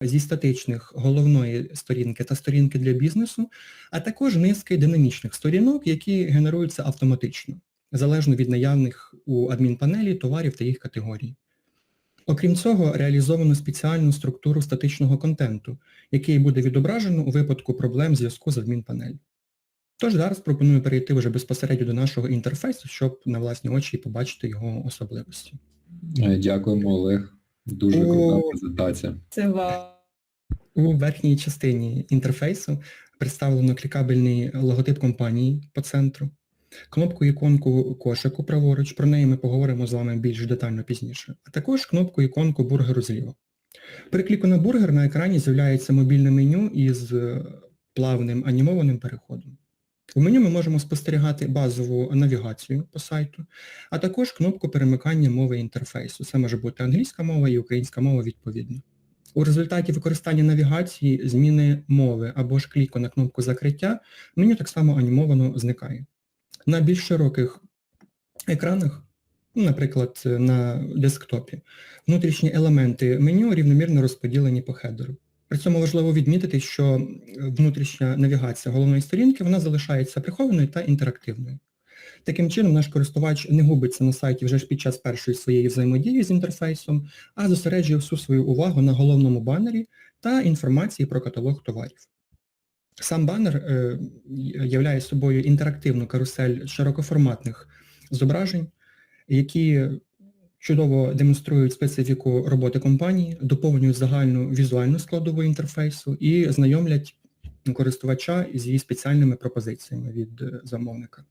зі статичних головної сторінки та сторінки для бізнесу, а також низки динамічних сторінок, які генеруються автоматично, залежно від наявних у адмінпанелі товарів та їх категорій. Окрім цього, реалізовано спеціальну структуру статичного контенту, який буде відображено у випадку проблем зв'язку з адмінпанелью. Тож зараз пропоную перейти вже безпосередньо до нашого інтерфейсу, щоб на власні очі побачити його особливості. Дякуємо, Олег. Дуже О. крута презентація. Це вау. У верхній частині інтерфейсу представлено клікабельний логотип компанії по центру, кнопку іконку кошику праворуч, про неї ми поговоримо з вами більш детально пізніше, а також кнопку іконку бургеру зліва. При кліку на бургер на екрані з'являється мобільне меню із е, плавним анімованим переходом. У меню ми можемо спостерігати базову навігацію по сайту, а також кнопку перемикання мови інтерфейсу. Це може бути англійська мова і українська мова відповідно. У результаті використання навігації, зміни мови або ж кліку на кнопку закриття, меню так само анімовано зникає. На більш широких екранах, наприклад, на десктопі, внутрішні елементи меню рівномірно розподілені по хедеру. При цьому важливо відмітити, що внутрішня навігація головної сторінки вона залишається прихованою та інтерактивною. Таким чином, наш користувач не губиться на сайті вже ж під час першої своєї взаємодії з інтерфейсом, а зосереджує всю свою увагу на головному банері та інформації про каталог товарів. Сам банер е, являє собою інтерактивну карусель широкоформатних зображень, які чудово демонструють специфіку роботи компанії, доповнюють загальну візуальну складову інтерфейсу і знайомлять користувача з її спеціальними пропозиціями від е, замовника.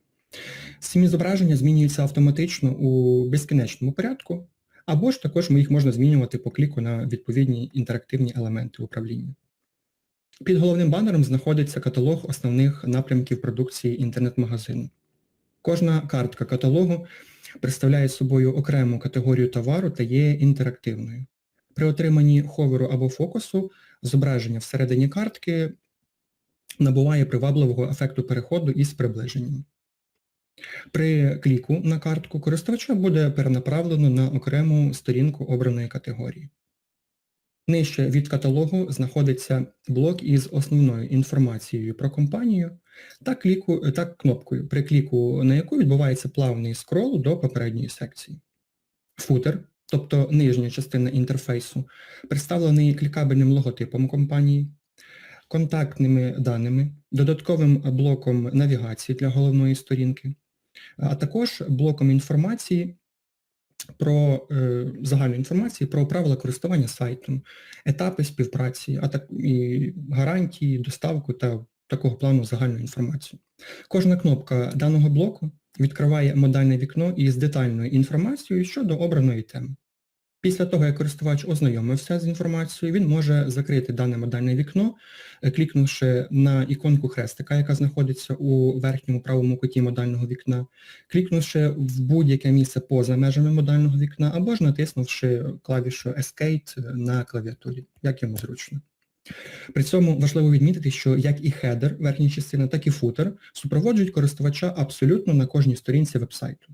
Самі зображення змінюються автоматично у безкінечному порядку, або ж також їх можна змінювати по кліку на відповідні інтерактивні елементи управління. Під головним банером знаходиться каталог основних напрямків продукції інтернет-магазину. Кожна картка каталогу представляє собою окрему категорію товару та є інтерактивною. При отриманні ховеру або фокусу зображення всередині картки набуває привабливого ефекту переходу із приближенням. При кліку на картку користувача буде перенаправлено на окрему сторінку обраної категорії. Нижче від каталогу знаходиться блок із основною інформацією про компанію та, кліку, та кнопкою, при кліку на яку відбувається плавний скрол до попередньої секції. Футер, тобто нижня частина інтерфейсу, представлений клікабельним логотипом компанії, контактними даними, додатковим блоком навігації для головної сторінки, а також блоком інформації про е, загальну інформацію про правила користування сайтом, етапи співпраці, а так і гарантії, доставку та такого плану загальну інформацію. Кожна кнопка даного блоку відкриває модальне вікно із детальною інформацією щодо обраної теми. Після того, як користувач ознайомився з інформацією, він може закрити дане модальне вікно, е, клікнувши на іконку хрестика, яка знаходиться у верхньому правому куті модального вікна, клікнувши в будь-яке місце поза межами модального вікна, або ж натиснувши клавішу Escape на клавіатурі, як йому зручно. При цьому важливо відмітити, що як і хедер, верхня частина, так і футер супроводжують користувача абсолютно на кожній сторінці вебсайту.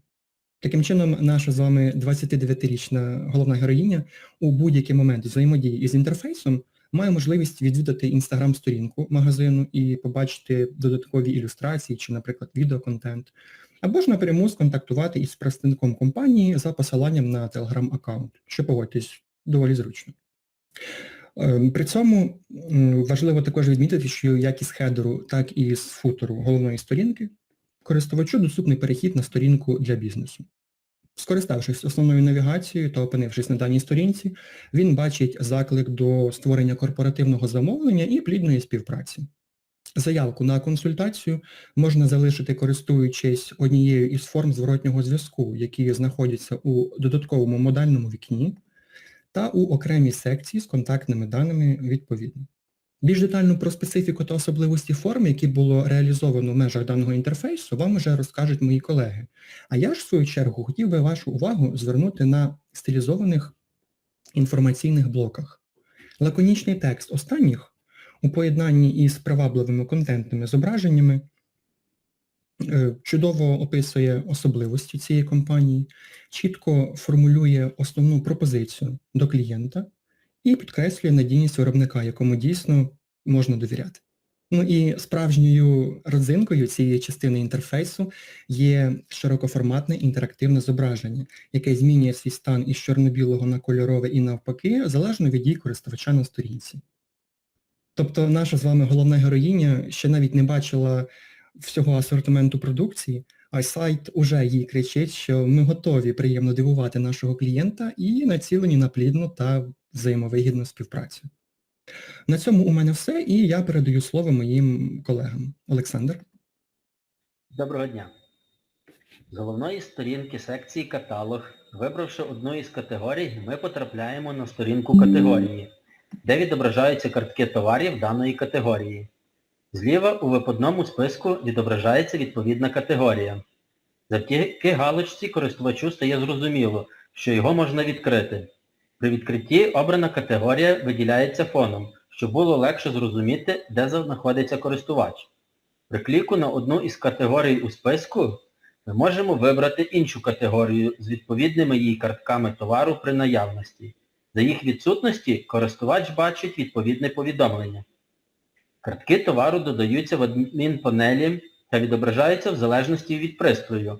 Таким чином, наша з вами 29-річна головна героїня у будь-який момент взаємодії із інтерфейсом має можливість відвідати інстаграм-сторінку магазину і побачити додаткові ілюстрації чи, наприклад, відеоконтент, або ж напряму сконтактувати із представником компанії за посиланням на телеграм-аккаунт, що погодьтесь доволі зручно. Ем, При цьому важливо також відмітити, що як із хедеру, так і з футеру головної сторінки користувачу доступний перехід на сторінку для бізнесу. Скориставшись основною навігацією та опинившись на даній сторінці, він бачить заклик до створення корпоративного замовлення і плідної співпраці. Заявку на консультацію можна залишити, користуючись однією із форм зворотнього зв'язку, які знаходяться у додатковому модальному вікні та у окремій секції з контактними даними відповідно. Більш детально про специфіку та особливості форми, які було реалізовано в межах даного інтерфейсу, вам вже розкажуть мої колеги. А я ж, в свою чергу, хотів би вашу увагу звернути на стилізованих інформаційних блоках. Лаконічний текст останніх у поєднанні із привабливими контентними зображеннями е, чудово описує особливості цієї компанії, чітко формулює основну пропозицію до клієнта і підкреслює надійність виробника, якому дійсно можна довіряти. Ну і справжньою родзинкою цієї частини інтерфейсу є широкоформатне інтерактивне зображення, яке змінює свій стан із чорно-білого на кольорове і навпаки, залежно від дій користувача на сторінці. Тобто наша з вами головна героїня ще навіть не бачила всього асортименту продукції, а сайт уже їй кричить, що ми готові приємно дивувати нашого клієнта і націлені на плідну та взаємовигідну співпрацю. На цьому у мене все, і я передаю слово моїм колегам. Олександр. Доброго дня. З головної сторінки секції каталог, вибравши одну із категорій, ми потрапляємо на сторінку категорії, де відображаються картки товарів даної категорії. Зліва у випадному списку відображається відповідна категорія. Завдяки галочці користувачу стає зрозуміло, що його можна відкрити. При відкритті обрана категорія виділяється фоном, щоб було легше зрозуміти, де знаходиться користувач. При кліку на одну із категорій у списку ми можемо вибрати іншу категорію з відповідними її картками товару при наявності. За їх відсутності користувач бачить відповідне повідомлення. Картки товару додаються в адмінпанелі та відображаються в залежності від пристрою.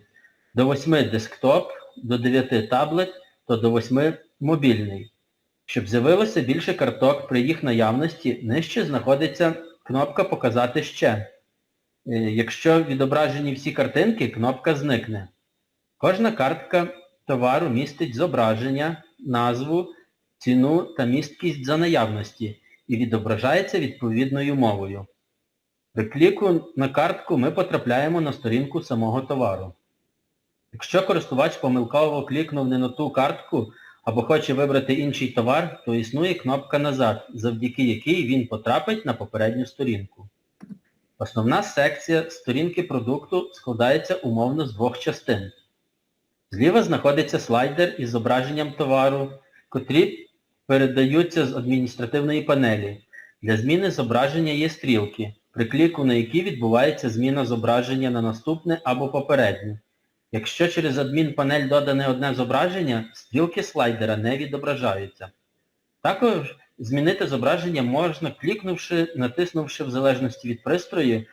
До 8 десктоп, до 9 таблет та до 8 мобільний. Щоб з'явилося більше карток при їх наявності, нижче знаходиться кнопка Показати ще. Е, Якщо відображені всі картинки, кнопка зникне. Кожна картка товару містить зображення, назву, ціну та місткість за наявності і відображається відповідною мовою. При кліку на картку ми потрапляємо на сторінку самого товару. Якщо користувач помилково клікнув не на ту картку або хоче вибрати інший товар, то існує кнопка Назад, завдяки якій він потрапить на попередню сторінку. Основна секція сторінки продукту складається умовно з двох частин. Зліва знаходиться слайдер із зображенням товару, котрі передаються з адміністративної панелі. Для зміни зображення є стрілки, при кліку на які відбувається зміна зображення на наступне або попереднє. Якщо через адмінпанель додане одне зображення, стрілки слайдера не відображаються. Також змінити зображення можна, клікнувши, натиснувши в залежності від пристрою е,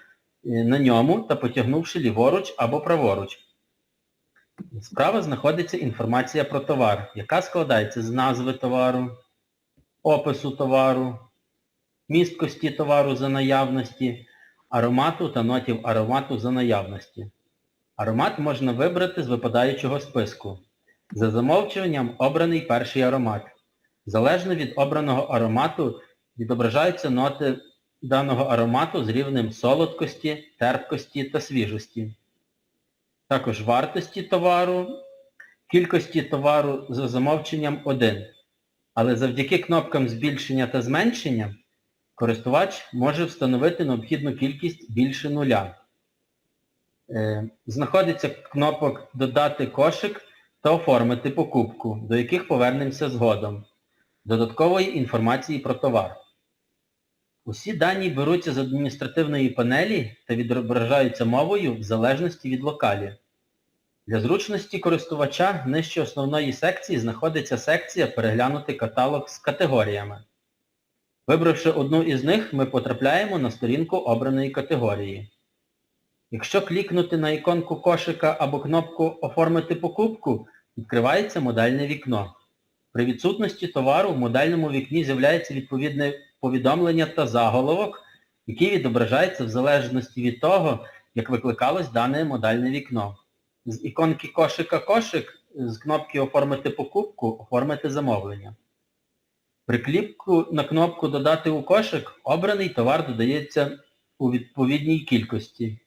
на ньому та потягнувши ліворуч або праворуч. Справа знаходиться інформація про товар, яка складається з назви товару, опису товару, місткості товару за наявності, аромату та нотів аромату за наявності. Аромат можна вибрати з випадаючого списку. За замовчуванням обраний перший аромат. Залежно від обраного аромату відображаються ноти даного аромату з рівнем солодкості, терпкості та свіжості. Також вартості товару, кількості товару за замовченням 1. Але завдяки кнопкам збільшення та зменшення користувач може встановити необхідну кількість більше нуля. Е, Знаходиться кнопок Додати кошик та оформити покупку, до яких повернемося згодом. Додаткової інформації про товар. Усі дані беруться з адміністративної панелі та відображаються мовою в залежності від локалі. Для зручності користувача нижче основної секції знаходиться секція Переглянути каталог з категоріями. Вибравши одну із них, ми потрапляємо на сторінку обраної категорії. Якщо клікнути на іконку кошика або кнопку Оформити покупку, відкривається модальне вікно. При відсутності товару в модальному вікні з'являється відповідне повідомлення та заголовок, який відображається в залежності від того, як викликалось дане модальне вікно. З іконки кошика кошик, з кнопки Оформити покупку, оформити замовлення. При кліку на кнопку Додати у кошик обраний товар додається у відповідній кількості.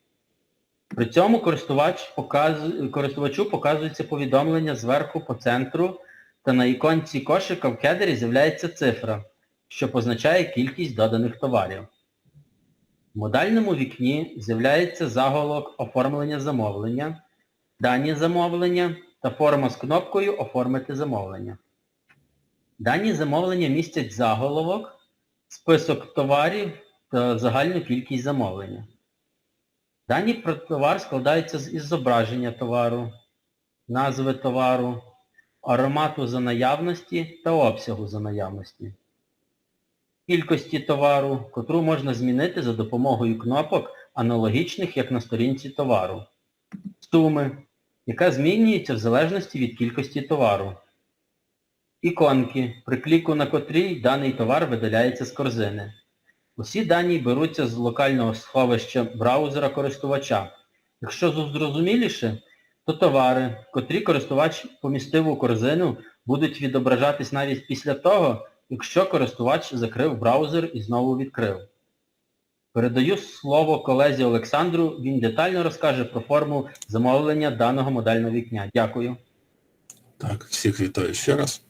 При цьому користувач показу- користувачу показується повідомлення зверху по центру та на іконці кошика в кедері з'являється цифра, що позначає кількість доданих товарів. В модальному вікні з'являється заголовок оформлення замовлення, дані замовлення та форма з кнопкою Оформити замовлення. Дані замовлення містять заголовок, список товарів та загальну кількість замовлення. Дані про товар складаються із зображення товару, назви товару, аромату за наявності та обсягу за наявності. кількості товару, котру можна змінити за допомогою кнопок, аналогічних як на сторінці товару. Суми, яка змінюється в залежності від кількості товару. Іконки, при кліку на котрій даний товар видаляється з корзини. Усі дані беруться з локального сховища браузера користувача. Якщо зрозуміліше, то товари, котрі користувач помістив у корзину, будуть відображатись навіть після того, якщо користувач закрив браузер і знову відкрив. Передаю слово колезі Олександру, він детально розкаже про форму замовлення даного модельного вікня. Дякую. Так, всіх вітаю ще раз.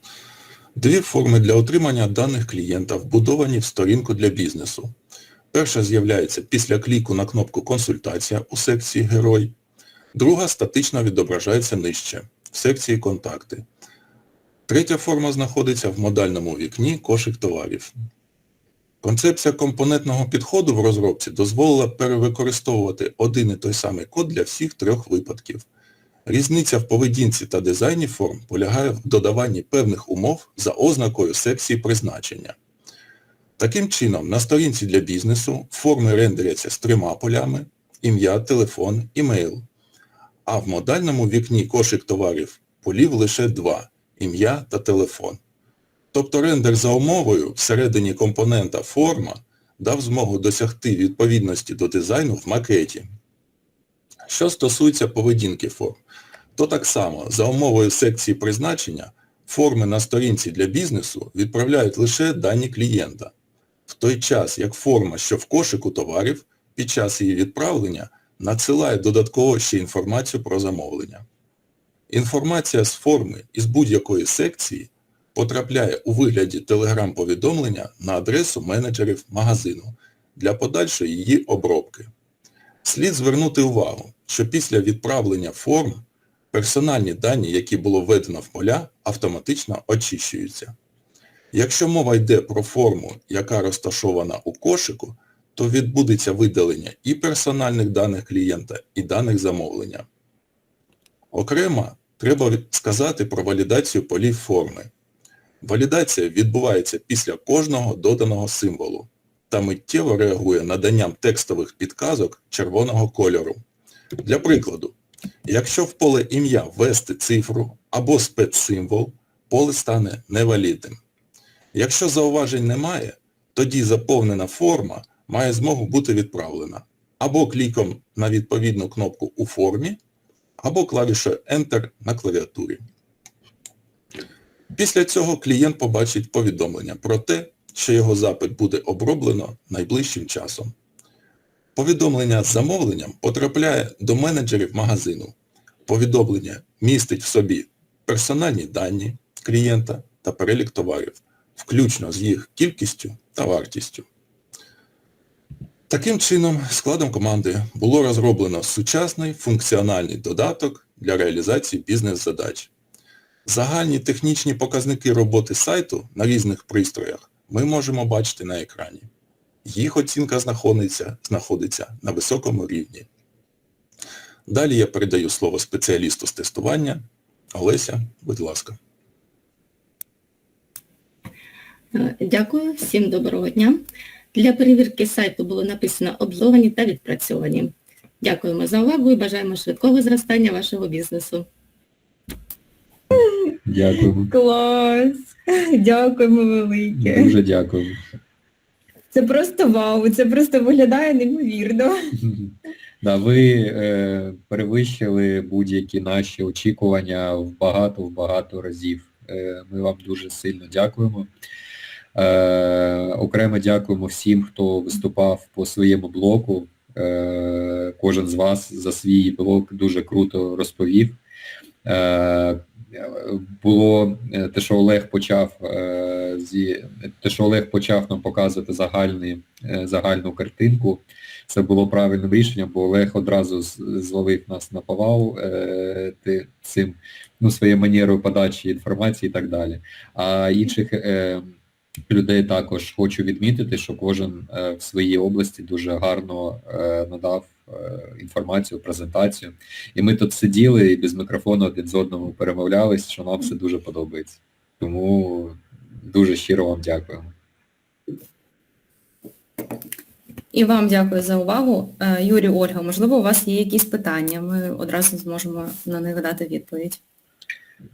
Дві форми для отримання даних клієнта вбудовані в сторінку для бізнесу. Перша з'являється після кліку на кнопку Консультація у секції Герой. Друга статично відображається нижче, в секції Контакти. Третя форма знаходиться в модальному вікні Кошик товарів. Концепція компонентного підходу в розробці дозволила перевикористовувати один і той самий код для всіх трьох випадків. Різниця в поведінці та дизайні форм полягає в додаванні певних умов за ознакою секції призначення. Таким чином, на сторінці для бізнесу форми рендеряться з трьома полями – ім'я, телефон, імейл. А в модальному вікні кошик товарів полів лише два – ім'я та телефон. Тобто рендер за умовою всередині компонента форма дав змогу досягти відповідності до дизайну в макеті. Що стосується поведінки форм, то так само за умовою секції призначення форми на сторінці для бізнесу відправляють лише дані клієнта, в той час як форма, що в кошику товарів, під час її відправлення надсилає додатково ще інформацію про замовлення. Інформація з форми із будь-якої секції потрапляє у вигляді телеграм-повідомлення на адресу менеджерів магазину для подальшої її обробки. Слід звернути увагу, що після відправлення форм персональні дані, які було введено в поля, автоматично очищуються. Якщо мова йде про форму, яка розташована у кошику, то відбудеться видалення і персональних даних клієнта, і даних замовлення. Окремо, треба сказати про валідацію полів форми. Валідація відбувається після кожного доданого символу та миттєво реагує наданням текстових підказок червоного кольору. Для прикладу, якщо в поле ім'я ввести цифру або спецсимвол, поле стане невалідним. Якщо зауважень немає, тоді заповнена форма має змогу бути відправлена або кліком на відповідну кнопку у формі, або клавішою Enter на клавіатурі. Після цього клієнт побачить повідомлення про те, що його запит буде оброблено найближчим часом. Повідомлення з замовленням потрапляє до менеджерів магазину. Повідомлення містить в собі персональні дані клієнта та перелік товарів, включно з їх кількістю та вартістю. Таким чином, складом команди було розроблено сучасний функціональний додаток для реалізації бізнес-задач. Загальні технічні показники роботи сайту на різних пристроях ми можемо бачити на екрані. Їх оцінка знаходиться, знаходиться на високому рівні. Далі я передаю слово спеціалісту з тестування. Олеся, будь ласка. Е, Дякую, всім доброго дня. Для перевірки сайту було написано облоговані та відпрацьовані. Дякуємо за увагу і бажаємо швидкого зростання вашого бізнесу. Дякуємо. Клас! Дякуємо велике. Дуже дякуємо. Це просто вау, це просто виглядає неймовірно. Да, ви е, перевищили будь-які наші очікування в багато в багато разів. Е, ми вам дуже сильно дякуємо. Е, окремо дякуємо всім, хто виступав по своєму блоку. Е, кожен з вас за свій блок дуже круто розповів. Е, було е, те, що Олег почав е, зі те, що Олег почав нам показувати загальний, е, загальну картинку. Це було правильним рішенням, бо Олег одразу з- звалив нас на повал е, цим, ну, своєю манерою подачі інформації і так далі. А інших людей також хочу відмітити, що кожен в своїй області дуже гарно надав Е, інформацію, презентацію. І ми тут сиділи і без мікрофону один з одного перемовлялись, що нам все дуже подобається. Тому дуже щиро вам дякуємо. І вам дякую за увагу. Е, Юрій Ольга, можливо, у вас є якісь питання, ми одразу зможемо на них дати відповідь.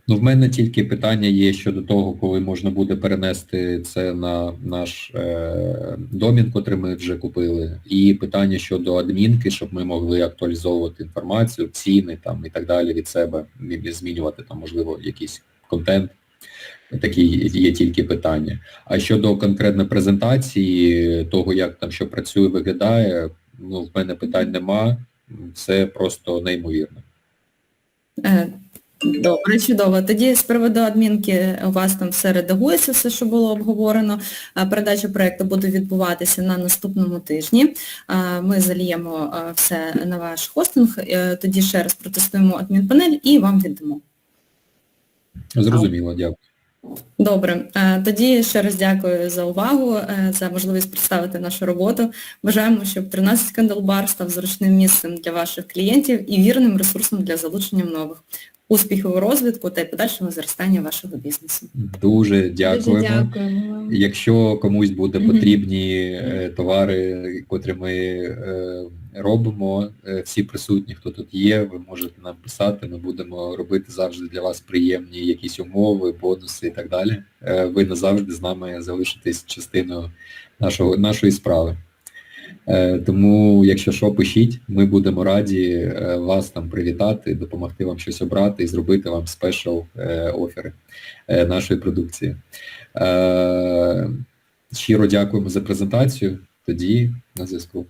Ну, в мене тільки питання є щодо того, коли можна буде перенести це на наш е, домін, котрий ми вже купили, і питання щодо адмінки, щоб ми могли актуалізовувати інформацію, ціни там і так далі від себе, змінювати там, можливо, якийсь контент. Такі є тільки питання. А щодо конкретно презентації, того, як там що працює, виглядає, ну, в мене питань нема, це просто неймовірно. Е, Добре, чудово. Тоді з приводу адмінки у вас там все редагується, все, що було обговорено. Передача проєкту буде відбуватися на наступному тижні. Ми заліємо все на ваш хостинг, е, тоді ще раз протестуємо адмінпанель і вам віддамо. Зрозуміло, дякую. Добре, Е, тоді ще раз дякую за увагу, е, за можливість представити нашу роботу. Бажаємо, щоб 13 Кандалбар став зручним місцем для ваших клієнтів і вірним ресурсом для залучення нових. Успіхів у розвитку та й подальшого зростання вашого бізнесу. Дуже дякуємо. Дуже дякуємо. Якщо комусь буде потрібні е, товари, котрі ми е, робимо, е, всі присутні, хто тут є, ви можете нам писати, ми будемо робити завжди для вас приємні якісь умови, бонуси і так далі. Ви назавжди з нами залишитесь частиною нашого, нашої справи. Е, Тому, якщо що, пишіть, ми будемо раді е, вас там привітати, допомогти вам щось обрати і зробити вам спешл е, офери нашої продукції. Щиро дякуємо за презентацію. Тоді на зв'язку.